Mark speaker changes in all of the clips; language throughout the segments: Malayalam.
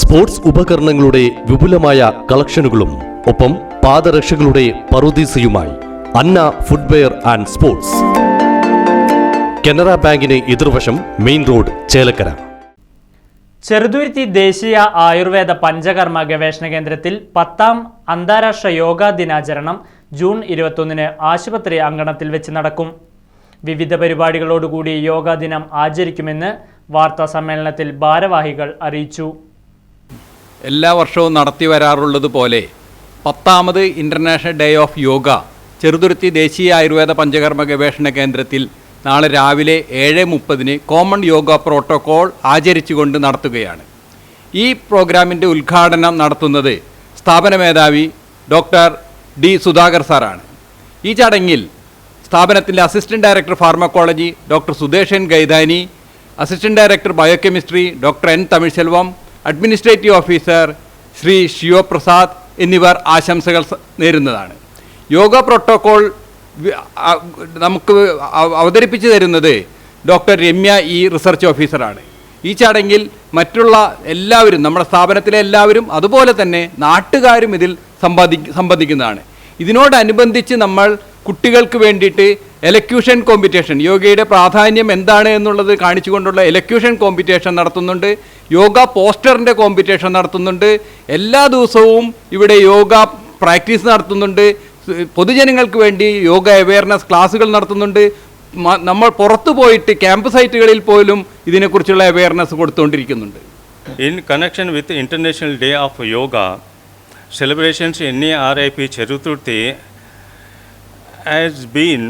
Speaker 1: സ്പോർട്സ് ഉപകരണങ്ങളുടെ വിപുലമായ കളക്ഷനുകളും ഒപ്പം പാദരക്ഷകളുടെ പറുദീസയുമായി Anna footwear and sports. Canara ബാങ്കിന് എതിർവശം മെയിൻ റോഡ് ചേലക്കര.
Speaker 2: ചെറുതുരുത്തി ദേശീയ ആയുർവേദ പഞ്ചകർമ്മ ഗവേഷണ കേന്ദ്രത്തിൽ പത്താം അന്താരാഷ്ട്ര യോഗാ ദിനാചരണം ജൂൺ ഇരുപത്തൊന്നിന് ആശുപത്രി അങ്കണത്തിൽ വെച്ച് നടക്കും. വിവിധ പരിപാടികളോടുകൂടി യോഗാ ദിനം ആചരിക്കുമെന്ന് വാർത്താ സമ്മേളനത്തിൽ ഭാരവാഹികൾ അറിയിച്ചു.
Speaker 3: എല്ലാ വർഷവും നടത്തി വരാറുള്ളത് പോലെ പത്താമത് International Day of Yoga Cheruthuruthy ദേശീയ ആയുർവേദ പഞ്ചകർമ്മ ഗവേഷണ കേന്ദ്രത്തിൽ നാളെ രാവിലെ ഏഴ് മുപ്പതിന് കോമൺ യോഗ പ്രോട്ടോകോൾ ആചരിച്ചുകൊണ്ട് നടത്തുകയാണ്. ഈ പ്രോഗ്രാമിന്റെ ഉദ്ഘാടനം നടത്തുന്നത് സ്ഥാപന മേധാവി ഡോക്ടർ ഡി സുധാകർ സാറാണ്. ഈ ചടങ്ങിൽ സ്ഥാപനത്തിന്റെ assistant director pharmacology doctor Sudesan Gaithani assistant director biochemistry doctor N Tamilselvam administrative officer Shri Sivaprasad എന്നിവർ ആശംസകൾ നേരുന്നതാണ്. യോഗ പ്രോട്ടോകോൾ നമുക്ക് അവ- അവതരിപ്പിച്ചു തരുന്നത് ഡോക്ടർ രമ്യ ഇ റിസർച്ച് ഓഫീസറാണ്. ഈ ചടങ്ങിൽ മറ്റുള്ള എല്ലാവരും നമ്മുടെ സ്ഥാപനത്തിലെ എല്ലാവരും അതുപോലെ തന്നെ നാട്ടുകാരും ഇതിൽ സമ്പാദി സംബന്ധിക്കുന്നതാണ്. ഇതിനോടനുബന്ധിച്ച് നമ്മൾ കുട്ടികൾക്ക് വേണ്ടിയിട്ട് എലക്യൂഷൻ കോമ്പറ്റീഷൻ യോഗയുടെ പ്രാധാന്യം എന്താണ് എന്നുള്ളത് കാണിച്ചുകൊണ്ടുള്ള എലക്യൂഷൻ കോമ്പറ്റീഷൻ നടത്തുന്നുണ്ട്. യോഗ പോസ്റ്ററിന്റെ കോമ്പറ്റീഷൻ നടത്തുന്നുണ്ട്. എല്ലാ ദിവസവും ഇവിടെ യോഗ പ്രാക്ടീസ് നടത്തുന്നുണ്ട്. പൊതുജനങ്ങൾക്ക് വേണ്ടി യോഗ അവയർനെസ് ക്ലാസ്സുകൾ നടത്തുന്നുണ്ട്. നമ്മൾ പുറത്തു പോയിട്ട് ക്യാമ്പ് സൈറ്റുകളിൽ പോലും ഇതിനെക്കുറിച്ചുള്ള awareness കൊടുത്തുകൊണ്ടിരിക്കുന്നുണ്ട്.
Speaker 4: In connection with International Day of Yoga celebrations N A R I P Cheruthuruthy has been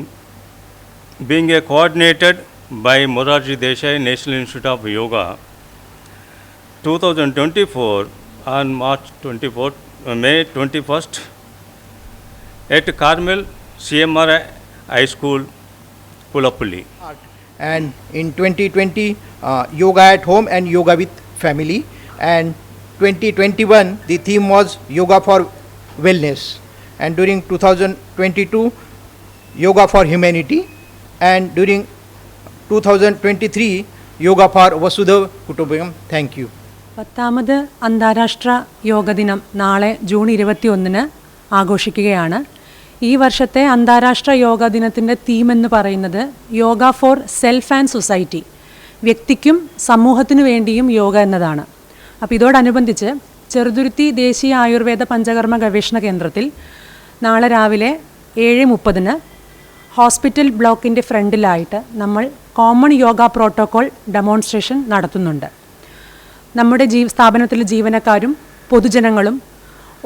Speaker 4: being coordinated by Morarji Desai National Institute of Yoga. 2024 on March 24, uh, May 21st at Carmel CMR High School, Pulapulli.
Speaker 5: and in 2020 uh, yoga at home and yoga with family and 2021 the theme was yoga for wellness and during 2022 yoga for humanity and during 2023 yoga for vasudha kutumbakam thank you.
Speaker 6: പത്താമത് അന്താരാഷ്ട്ര യോഗ ദിനം നാളെ ജൂൺ ഇരുപത്തി ഒന്നിന് ആഘോഷിക്കുകയാണ്. ഈ വർഷത്തെ അന്താരാഷ്ട്ര യോഗ ദിനത്തിന്റെ തീം എന്ന് പറയുന്നത് yoga for self and society വ്യക്തിക്കും സമൂഹത്തിനു വേണ്ടിയും യോഗ എന്നതാണ്. അപ്പോൾ ഇതോടനുബന്ധിച്ച് ചെറുതുരുത്തി ദേശീയ ആയുർവേദ പഞ്ചകർമ്മ ഗവേഷണ കേന്ദ്രത്തിൽ നാളെ രാവിലെ ഏഴ് മുപ്പതിന് ഹോസ്പിറ്റൽ ബ്ലോക്കിന്റെ ഫ്രണ്ടിലായിട്ട് നമ്മൾ കോമൺ യോഗ പ്രോട്ടോകോൾ ഡെമോൺസ്ട്രേഷൻ നടത്തുന്നുണ്ട്. നമ്മുടെ ജീ സ്ഥാപനത്തിലെ ജീവനക്കാരും പൊതുജനങ്ങളും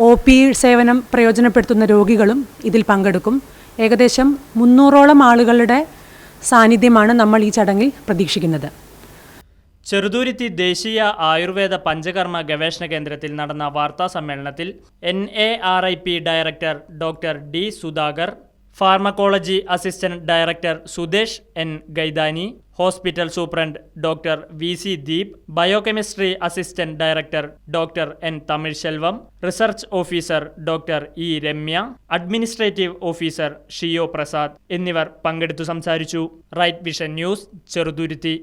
Speaker 6: ഒ പി സേവനം പ്രയോജനപ്പെടുത്തുന്ന രോഗികളും ഇതിൽ പങ്കെടുക്കും. ഏകദേശം മുന്നൂറോളം ആളുകളുടെ സാന്നിധ്യമാണ് നമ്മൾ ഈ ചടങ്ങിൽ പ്രതീക്ഷിക്കുന്നത്.
Speaker 2: ചെറുതുരുത്തി ദേശീയ ആയുർവേദ പഞ്ചകർമ്മ ഗവേഷണ കേന്ദ്രത്തിൽ നടന്ന വാർത്താ സമ്മേളനത്തിൽ N A R I P director doctor D Sudhakar pharmacology assistant director Sudesh N Gaidani hospital superintendent doctor V C Deep biochemistry assistant director doctor N Tamil Tamilselvam research officer doctor E Ramya administrative officer Shiyo Prasad എന്നിവർ പങ്കെടുത്തു സംസാരിച്ചു. Right Vision News Cheruthuruthy.